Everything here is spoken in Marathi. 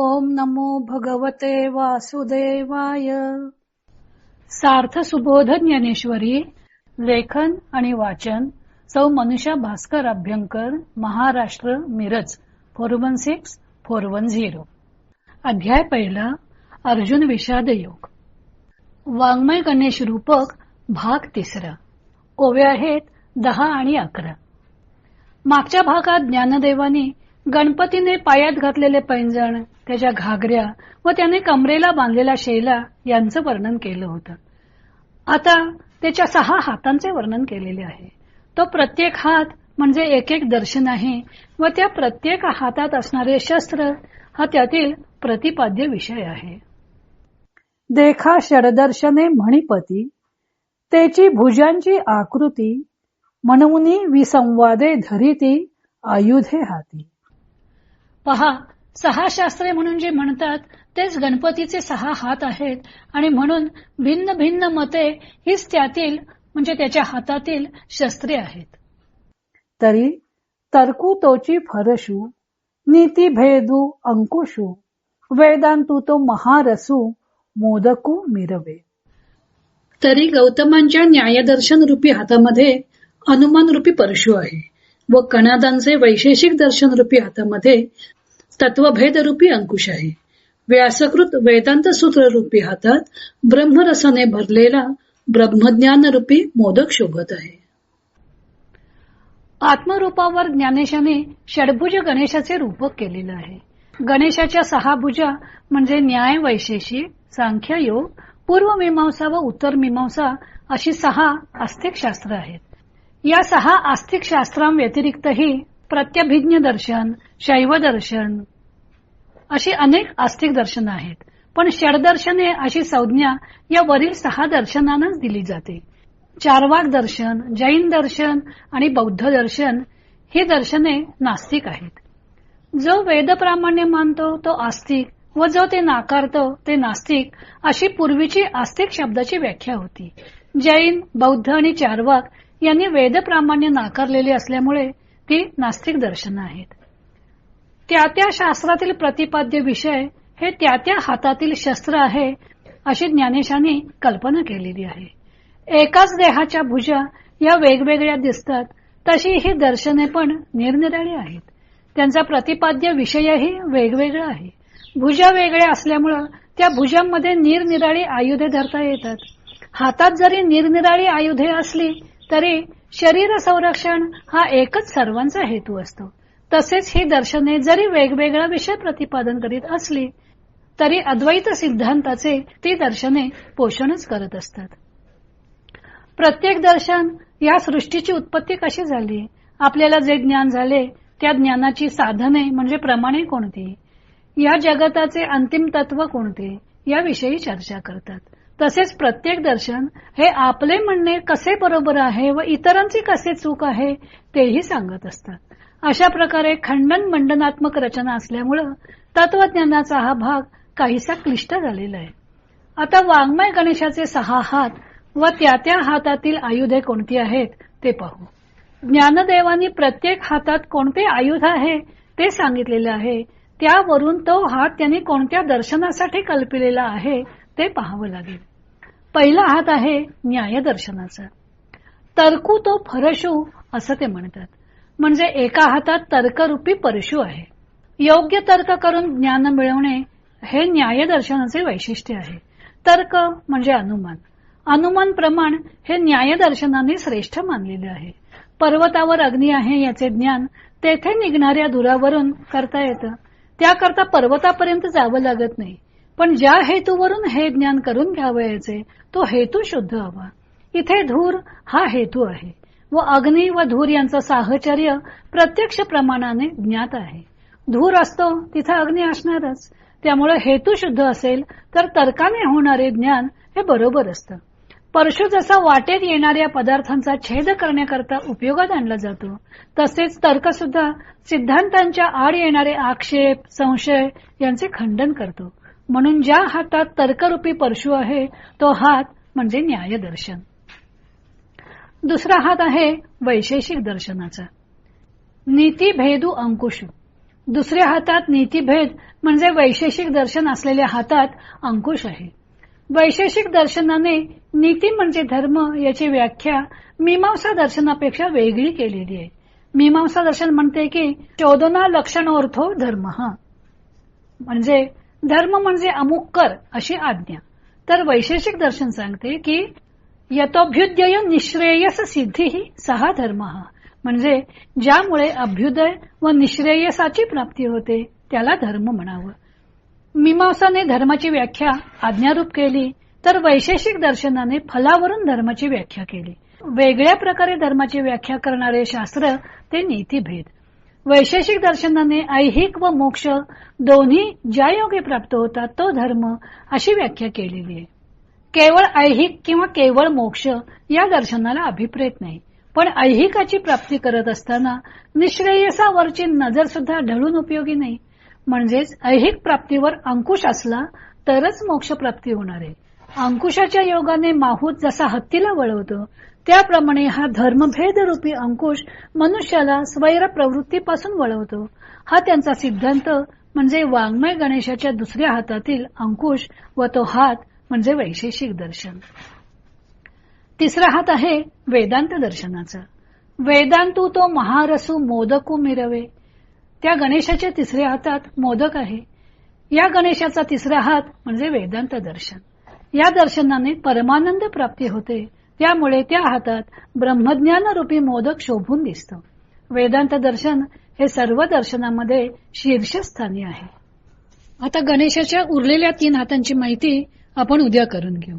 ओम नमो भगवते वासुदेवाय. सार्थ सुबोध ज्ञानेश्वरी लेखन आणि वाचन सौ Manusha Bhaskar Abhyankar Maharashtra Miraj four one six four one zero. अध्याय पहिला अर्जुन विषाद योग वाङ्मय गणेश रूपक भाग तिसरा. ओव्या आहेत दहा आणि अकरा. मागच्या भागात ज्ञानदेवानी गणपतीने पायात घातलेले पैंजण त्याच्या घागऱ्या व त्याने कमरेला बांधलेला शेला यांचं वर्णन केलं होतं. आता त्याच्या सहा हातांचे वर्णन केलेले आहे. तो प्रत्येक हात म्हणजे एक एक दर्शन आहे व त्या प्रत्येक हातात असणारे शस्त्र हा त्यातील प्रतिपाद्य विषय आहे. देखा षडदर्शने मणिपती त्याची भुजांची आकृती म्हणून विसंवादे धरिती आयुधे हाती. पहा सहा शास्त्रे म्हणून जे म्हणतात तेच गणपतीचे सहा हात आहेत. आणि म्हणून भिन्न भिन्न मते हीच त्यातील म्हणजे त्याच्या हातातील शस्त्रे आहेत. तरी तर्कू तोची फरशू नीती भेदू अंकुशू वेदांतू तो महारसू मोदकू मिरवे. तरी गौतमांच्या न्यायदर्शन रूपी हातामध्ये अनुमान रूपी परशु आहे व कणादांचे वैशेषिक दर्शन रूपी हातामध्ये तत्वभेदरूपी अंकुश आहे. व्यासकृत वेदांत सूत्र रूपी हातात ब्रह्मरसाने भरलेला ब्रह्मज्ञान रूपी मोदक शोभत आहे. आत्मरूपावर ज्ञानेशाने षडभुज गणेशाचे रूपक केलेलं आहे. गणेशाच्या सहा भुजा म्हणजे न्याय वैशेषिक सांख्य योग पूर्व मीमांसा व उत्तर मीमांसा अशी सहा आस्तिक शास्त्र आहेत. या सहा आस्तिक शास्त्रांव्यतिरिक्तही प्रत्यभिज्ञ दर्शन शैव दर्शन अशी अनेक आस्तिक दर्शन आहेत. पण षडदर्शने अशी संज्ञा या वरील सहा दर्शनानच दिली जाते. चारवाक दर्शन जैन दर्शन आणि बौद्ध दर्शन ही दर्शने नास्तिक आहेत. जो वेदप्रामाण्य मानतो तो आस्तिक व जो ते नाकारतो ते नास्तिक अशी पूर्वीची आस्तिक शब्दाची व्याख्या होती. जैन बौद्ध आणि चारवाक यांनी वेदप्रामाण्य नाकारलेले असल्यामुळे ती नास्तिक दर्शन आहेत. त्या त्या शास्त्रातील प्रतिपाद्य विषय हे त्या त्या हातातील शस्त्र आहे अशी ज्ञानेशाने कल्पना केलेली आहे. एकाच देहाच्या भुजा या वेगवेगळ्या दिसतात तशी ही दर्शने पण निरनिराळी आहेत. त्यांचा प्रतिपाद्य विषयही वेगवेगळा आहे. भुजा वेगळ्या असल्यामुळं त्या भुजांमध्ये निरनिराळी आयुधे धरता येतात. हातात जरी निरनिराळी आयुधे असली तरी शरीर संरक्षण हा एकच सर्वांचा हेतू असतो. तसेच ही दर्शने जरी वेगवेगळा विषय प्रतिपादन करीत असली तरी अद्वैत सिद्धांताचे ती दर्शने पोषणच करत असतात. प्रत्येक दर्शन या सृष्टीची उत्पत्ती कशी झाली आपल्याला जे ज्ञान झाले त्या ज्ञानाची साधने म्हणजे प्रमाणे कोणती या जगताचे अंतिम तत्व कोणते याविषयी चर्चा करतात. तसेच प्रत्येक दर्शन हे आपले म्हणणे कसे बरोबर आहे व इतरांची कसे चूक आहे तेही सांगत असतात. अशा प्रकारे खंडन मंडनात्मक रचना असल्यामुळं तत्वज्ञानाचा हा भाग काहीसा क्लिष्ट झालेला आहे. आता वाङ्मय गणेशाचे सहा हात व त्या त्या हातातील आयुधे कोणती आहेत ते पाहू. ज्ञानदेवानी प्रत्येक हातात कोणते आयुध आहे ते सांगितलेले आहे. त्यावरून तो हात त्यांनी कोणत्या दर्शनासाठी कल्पिलेला आहे ते पाहावं लागेल. पहिला हात आहे न्यायदर्शनाचा. तर्कू तो फरशू असं ते म्हणतात. म्हणजे एका हातात तर्करूपी परशु आहे. योग्य तर्क करून ज्ञान मिळवणे हे न्यायदर्शनाचे वैशिष्ट्य आहे. तर्क म्हणजे अनुमान. अनुमान प्रमाण हे न्यायदर्शनाने श्रेष्ठ मानलेले आहे. पर्वतावर अग्नी आहे याचे ज्ञान तेथे निघणाऱ्या दुरावरून करता येतं. त्याकरता पर्वतापर्यंत जावं लागत नाही. पण ज्या हेतूवरून हे ज्ञान करून घ्यावयाचे तो हेतू शुद्ध हवा. इथे धूर हा हेतू आहे व अग्नी व धूर यांचं साहचर्य प्रत्यक्ष प्रमाणाने ज्ञात आहे. धूर असतो तिथं अग्नी असणारच. त्यामुळे हेतू शुद्ध असेल तर तर्काने होणारे ज्ञान हे बरोबर असतं. परशु जसा वाटेत येणाऱ्या पदार्थांचा छेद करण्याकरता उपयोगात आणला जातो तसेच तर्क सुद्धा सिद्धांतांच्या आड येणारे आक्षेप संशय यांचे खंडन करतो. म्हणून ज्या हातात तर्करूपी परशु आहे तो हात म्हणजे न्यायदर्शन. दुसरा हात आहे वैशेषिक दर्शनाचा. नीती भेदू अंकुश. दुसऱ्या हातात नीतीभेद म्हणजे वैशेषिक दर्शन असलेल्या हातात अंकुश आहे. वैशेषिक दर्शनाने नीती म्हणजे धर्म याची व्याख्या मीमांसा दर्शनापेक्षा वेगळी केलेली आहे. मीमांसा दर्शन म्हणते की चोदना लक्षणोर्थो धर्म. म्हणजे धर्म म्हणजे अमुक कर अशी आज्ञा. तर वैशेषिक दर्शन सांगते की यथोभ्युदय निश्रेयस सिद्धी ही सहा धर्म. हा म्हणजे ज्यामुळे अभ्युदय व निश्रेयसाची प्राप्ती होते त्याला धर्म म्हणावं. मीमांसाने धर्माची व्याख्या आज्ञारूप केली तर वैशेषिक दर्शनाने फलावरून धर्माची व्याख्या केली. वेगळ्या प्रकारे धर्माची व्याख्या करणारे शास्त्र ते नीतीभेद. वैशेषिक दर्शनाने ऐहिक व मोक्ष दोन्ही ज्या योगे प्राप्त होतात तो धर्म अशी व्याख्या केलेली आहे. केवळ ऐहिक किंवा केवळ मोक्ष या दर्शनाला अभिप्रेत नाही पण ऐहिकाची प्राप्ती करत असताना निश्रेयसावरची नजर सुद्धा ढळून उपयोगी नाही. म्हणजेच ऐहिक प्राप्तीवर अंकुश असला तरच मोक्ष प्राप्ती होणार आहे. अंकुशाच्या योगाने माहूत जसा हत्तीला वळवतो त्याप्रमाणे हा धर्मभेद रूपी अंकुश मनुष्याला स्वैर प्रवृत्तीपासून वळवतो. हा त्यांचा सिद्धांत म्हणजे वाङ्मय गणेशाच्या दुसऱ्या हातातील अंकुश व तो हात म्हणजे वैशेषिक दर्शन. तिसरा हात आहे वेदांत दर्शनाचा. वेदांतू तो महारसू मोदकू मिरवे. त्या गणेशाच्या तिसऱ्या हातात मोदक आहे. या गणेशाचा तिसरा हात म्हणजे वेदांत दर्शन. या दर्शनाने परमानंद प्राप्ती होते. त्यामुळे त्या हातात ब्रह्मज्ञान रूपी मोदक शोभून दिसत. वेदांत दर्शन हे सर्व दर्शनामध्ये शीर्षस्थानी आहे. आता गणेशाच्या उरलेल्या तीन हातांची माहिती आपण उद्या करून घेऊ.